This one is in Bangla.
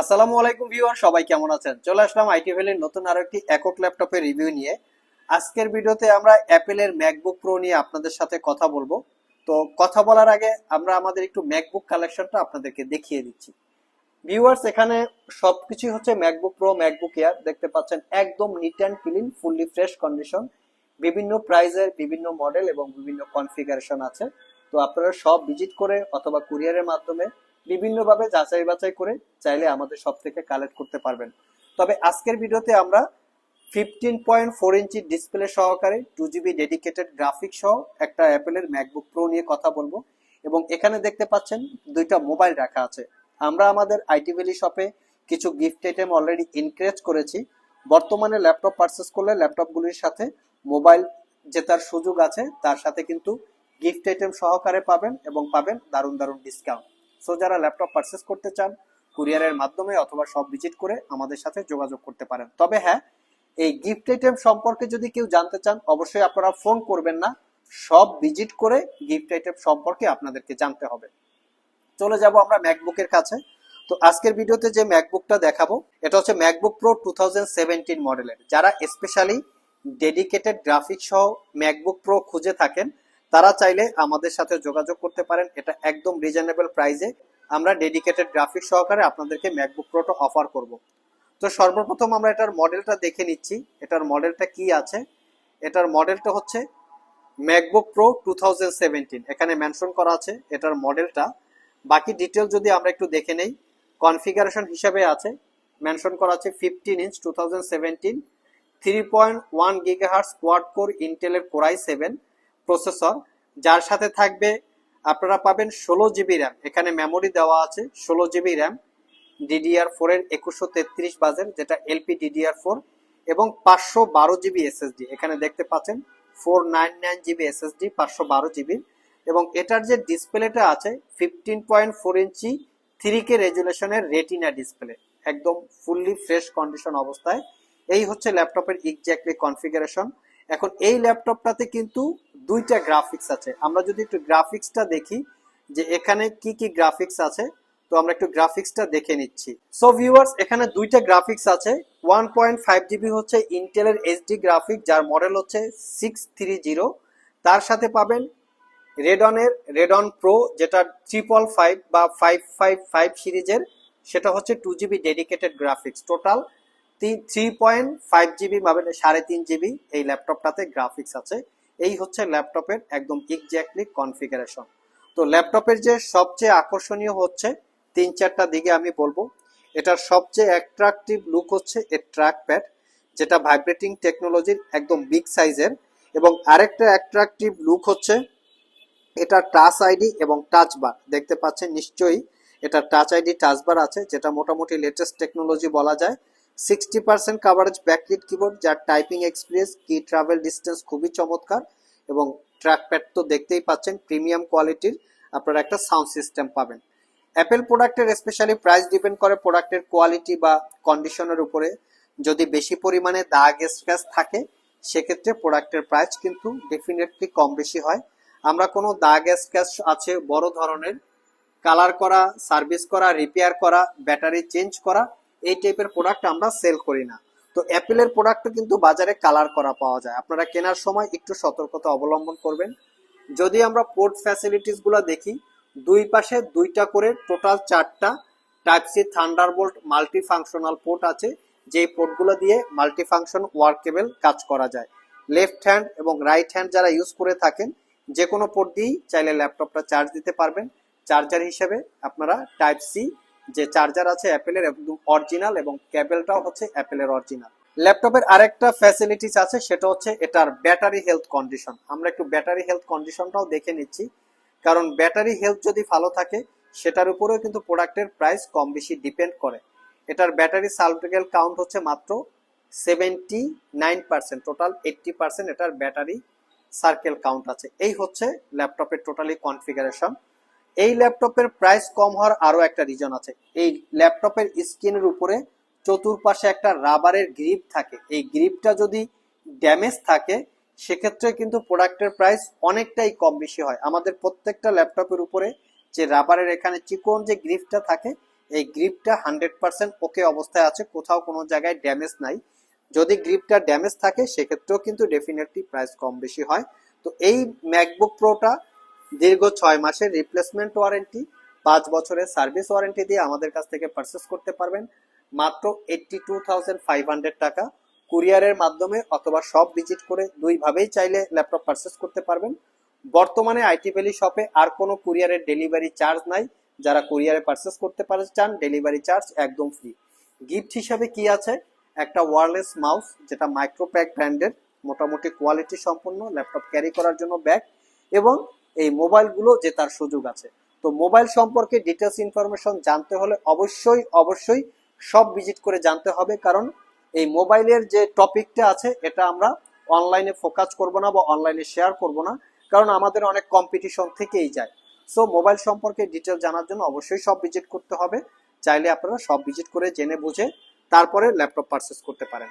আসসালামু আলাইকুম ভিউয়ার সবাই কেমন আছেন? চলে আসলাম আইটি ভ্যালির নতুন আরও একটি একক ল্যাপটপের রিভিউ নিয়ে। আজকের ভিডিওতে আমরা অ্যাপেলের ম্যাকবুক প্রো নিয়ে আপনাদের সাথে কথা বলব। তো কথা বলার আগে আমরা আমাদের একটু ম্যাকবুক কালেকশনটা আপনাদেরকে দেখিয়ে দিচ্ছি। ভিউয়ার্স, এখানে সবকিছুই হচ্ছে ম্যাকবুক প্রো, ম্যাকবুক এয়ার। দেখতে পাচ্ছেন, একদম neat and clean fully fresh condition বিভিন্ন প্রাইজের, বিভিন্ন মডেল এবং বিভিন্ন কনফিগারেশন আছে। তো আপনারা সব ভিজিট করে অথবা কুরিয়ারের মাধ্যমে বিভিন্নভাবে যাচাই বাছাই করে চাইলে আমাদের সব থেকে কালেক্ট করতে পারবেন। তবে আজকের ভিডিওতে আমরা fifteen point four inch display সহকারে টু জিবি ডেডিকেটেড গ্রাফিক সহ একটা অ্যাপেলের ম্যাকবুক প্রো নিয়ে কথা বলব এবং এখানে দেখতে পাচ্ছেন দুইটা মোবাইল রাখা আছে। আমরা আমাদের আইটি ভ্যালি শপে কিছু গিফট আইটেম অলরেডি ইনক্রেজ করেছি। বর্তমানে ল্যাপটপ পারচেস করলে ল্যাপটপগুলির সাথে মোবাইল জেতার সুযোগ আছে। তার সাথে কিন্তু গিফট আইটেম সহকারে পাবেন এবং পাবেন দারুণ দারুণ ডিসকাউন্ট সো যারা ল্যাপটপ পারচেস করতে চান কুরিয়ারের মাধ্যমে অথবা সব ভিজিট করে আমাদের সাথে যোগাযোগ করতে পারেন। তবে হ্যাঁ এই গিফট আইটেম সম্পর্কে যদি কেউ জানতে চান, অবশ্যই আপনারা ফোন করবেন না। সব ভিজিট করে গিফট আইটেম সম্পর্কে আপনাদেরকে জানতে হবে। চলে যাব আমরা ম্যাকবুকের কাছে। তো আজকের ভিডিওতে যে ম্যাকবুকটা দেখাবো, এটা হচ্ছে ম্যাকবুক প্রো টু মডেলের যারা স্পেশালি ডেডিকেটেড গ্রাফিক সহ ম্যাকবুক প্রো খুঁজে থাকেন তারা চাইলে আমাদের সাথে যোগাযোগ করতে পারেন। এটা একদম রিজনেবল প্রাইসে আমরা ডেডিকেটেড গ্রাফিক সহকারে আপনাদেরকে ম্যাকবুক প্রোটা অফার করব। তো সর্বপ্রথম আমরা এটার মডেলটা দেখে নিচ্ছি। এটার মডেলটা কি আছে? এটার মডেলটা হচ্ছে ম্যাকবুক প্রো টু এখানে মেনশন করা আছে এটার মডেলটা বাকি ডিটেল যদি আমরা একটু দেখে নেই কনফিগারেশন হিসাবে আছে। মেনশন করা আছে fifteen inch two thousand seventeen three point one gigahertz quad core ইন্টেলের কোরাই সেভেন প্রসেসর, যার সাথে থাকবে, আপনারা পাবেন ষোলো জিবি র্যাম। এখানে মেমোরি দেওয়া আছে, ষোলো জিবি র্যাম। ডিডিআর ফোর এর একুশশো তেত্রিশ বাজের যেটা এলপি ডিডিআর ফোর এবং পাঁচশো বারো জিবি এসএসডি এখানে দেখতে পাচ্ছেন four nine nine GB SSD পাঁচশো বারো জিবি। এবং এটার যে ডিসপ্লেটা আছে fifteen point four inch three K রেজুলেশনের retina display একদম ফুললি ফ্রেশ কন্ডিশন অবস্থায়। এই হচ্ছে ল্যাপটপের এক্স্যাক্টলি কনফিগারেশন এখন এই ল্যাপটপটাতে কিন্তু দুইটা গ্রাফিক্স আছে। আমরা যদি একটু গ্রাফিক্সটা দেখি, যে এখানে কি কি গ্রাফিক্স আছে, তো আমরা একটু গ্রাফিক্সটা দেখে নিচ্ছি। সো ভিউয়ার্স এখানে দুইটা গ্রাফিক্স আছে। ওয়ান পয়েন্ট ফাইভ জিবি হচ্ছে ইন্টেলের এইচডি গ্রাফিক যার মডেল হচ্ছে সিক্স থ্রি জিরো তার সাথে পাবেন রেডনের রেডন প্রো যেটা ট্রিপল ফাইভ বা ফাইভ ফাইভ ফাইভ সিরিজের, সেটা হচ্ছে two GB dedicated graphics total three point five GB পাবেন, সাড়ে তিন জিবি এই ল্যাপটপটাতে গ্রাফিক্স আছে। এই হচ্ছে ল্যাপটপের একদম এক্স্যাক্টলি কনফিগারেশন তো ল্যাপটপের যে সবচেয়ে আকর্ষণীয় হচ্ছে, তিন চারটা দিকে আমি বলব, এটার সবচেয়ে অ্যাট্রাকটিভ লুক হচ্ছে এর ট্র্যাক প্যাড যেটা ভাইব্রেটিং টেকনোলজির একদম বিগ সাইজের এবং আরেকটা অ্যাট্রাকটিভ লুক হচ্ছে, এটা টাচ আইডি এবং টাচ বার দেখতে পাচ্ছেন নিশ্চয়ই এটা টাচ আইডি টাচ বার আছে, যেটা মোটামুটি লেটেস্ট টেকনোলজি বলা যায়। Sixty percent coverage backlit keyboard যার typing experience key travel distance খুবই চমৎকার এবং ট্র্যাক প্যাড তো দেখতেই পাচ্ছেন প্রিমিয়াম কোয়ালিটির আপনারা একটা সাউন্ড সিস্টেম পাবেন। অ্যাপেল প্রোডাক্টের স্পেশালি প্রাইস ডিপেন্ড করে প্রোডাক্টের কোয়ালিটি বা কন্ডিশনের উপরে। যদি বেশি পরিমাণে দাগ স্ক্র্যাচ থাকে, সেক্ষেত্রে প্রোডাক্টের প্রাইস কিন্তু ডেফিনেটলি কম বেশি হয়। আমরা কোনো দাগ স্ক্র্যাচ আছে, বড় ধরনের কালার করা সার্ভিস করা রিপেয়ার করা ব্যাটারি চেঞ্জ করা এই টাইপের প্রোডাক্ট আমরা সেল করি না। তো অ্যাপেলের প্রোডাক্টও কিন্তু বাজারে কালার করা পাওয়া যায়। আপনারা কেনার সময় একটু সতর্কতা অবলম্বন করবেন। যদি আমরা পোর্ট ফ্যাসিলিটিসগুলো দেখি, দুই পাশে দুইটা করে টোটাল চারটা type C Thunderbolt multi functional port আছে, যেই পোর্টগুলো দিয়ে মাল্টি ফাংশন ওয়ার্কেবল কাজ করা যায়। লেফট হ্যান্ড এবং রাইট হ্যান্ড যারা ইউজ করে থাকেন যে কোনো পোর্ট দিয়েই চাইলে ল্যাপটপটা চার্জ দিতে পারবেন। চার্জার হিসেবে আপনারা টাইপ সি যে চার্জার আছে অ্যাপেলের একদম অরিজিনাল এবং কেবলটাও হচ্ছে অ্যাপেলের অরিজিনাল ল্যাপটপের আরেকটা ফ্যাসিলিটিস আছে, সেটা হচ্ছে এটার ব্যাটারি হেলথ কন্ডিশন আমরা একটু ব্যাটারি হেলথ কন্ডিশনটাও দেখে নিচ্ছি। কারণ ব্যাটারি হেলথ যদি ভালো থাকে, সেটার উপরেও কিন্তু প্রোডাক্টের প্রাইস কম বেশি ডিপেন্ড করে। এটার ব্যাটারি সার্টিফিকেট কাউন্ট হচ্ছে মাত্র seventy nine percent total eighty percent এটার ব্যাটারি সার্কেল কাউন্ট আছে। এই হচ্ছে ল্যাপটপের টোটালি কনফিগারেশন এই ল্যাপটপের প্রাইস কম হওয়ার আরও একটা রিজন আছে। এই ল্যাপটপের স্ক্রিনের উপরে চতুর্পাশে একটা রাবারের গ্রিপ থাকে। এই গ্রিপটা যদি ড্যামেজ থাকে, সেক্ষেত্রে কিন্তু প্রোডাক্টের প্রাইস অনেকটাই কম বেশি হয়। আমাদের প্রত্যেকটা ল্যাপটপের উপরে যে রাবারের এখানে চিকন যে গ্রিপটা থাকে, এই গ্রিপটা হান্ড্রেড পার্সেন্ট ওকে অবস্থায় আছে। কোথাও কোনো জায়গায় ড্যামেজ নাই। যদি গ্রিপটা ড্যামেজ থাকে, সেক্ষেত্রেও কিন্তু ডেফিনেটলি প্রাইস কম বেশি হয়। তো এই ম্যাকবুক প্রোটা দীর্ঘ ছয় মাসের রিপ্লেসমেন্ট ওয়ারেন্টি পাঁচ বছরের সার্ভিস ওয়ারেন্টি দিয়ে আমাদের কাছ থেকে পারচেস করতে পারবেন। মাত্র eighty two thousand five hundred টাকা কুরিয়ারের মাধ্যমে অথবা শপ ভিজিট করে দুইভাবেই চাইলে ল্যাপটপ পারচেস করতে পারবেন। বর্তমানে আইটি ভ্যালি শপে আর কোনো কুরিয়ারের ডেলিভারি চার্জ নাই। যারা কুরিয়ারে পারচেস করতে পারে, চান ডেলিভারি চার্জ একদম ফ্রি গিফট হিসাবে কি আছে? একটা ওয়ারলেস মাউস যেটা মাইক্রোপ্যাক ব্র্যান্ডের মোটামুটি কোয়ালিটি সম্পন্ন ল্যাপটপ ক্যারি করার জন্য ব্যাগ এবং এই মোবাইলগুলো জেতার সুযোগ আছে। তো মোবাইল সম্পর্কে ডিটেলস ইনফরমেশন জানতে হলে অবশ্যই অবশ্যই সব ভিজিট করে জানতে হবে। কারণ এই মোবাইলের যে টপিকটা আছে, এটা আমরা অনলাইনে ফোকাস করব না বা অনলাইনে শেয়ার করব না। কারণ আমাদের অনেক কম্পিটিশন থেকেই যায়। সো মোবাইল সম্পর্কে ডিটেল জানার জন্য অবশ্যই সব ভিজিট করতে হবে। চাইলে আপনারা সব ভিজিট করে জেনে বুঝে তারপরে ল্যাপটপ পারচেস করতে পারেন।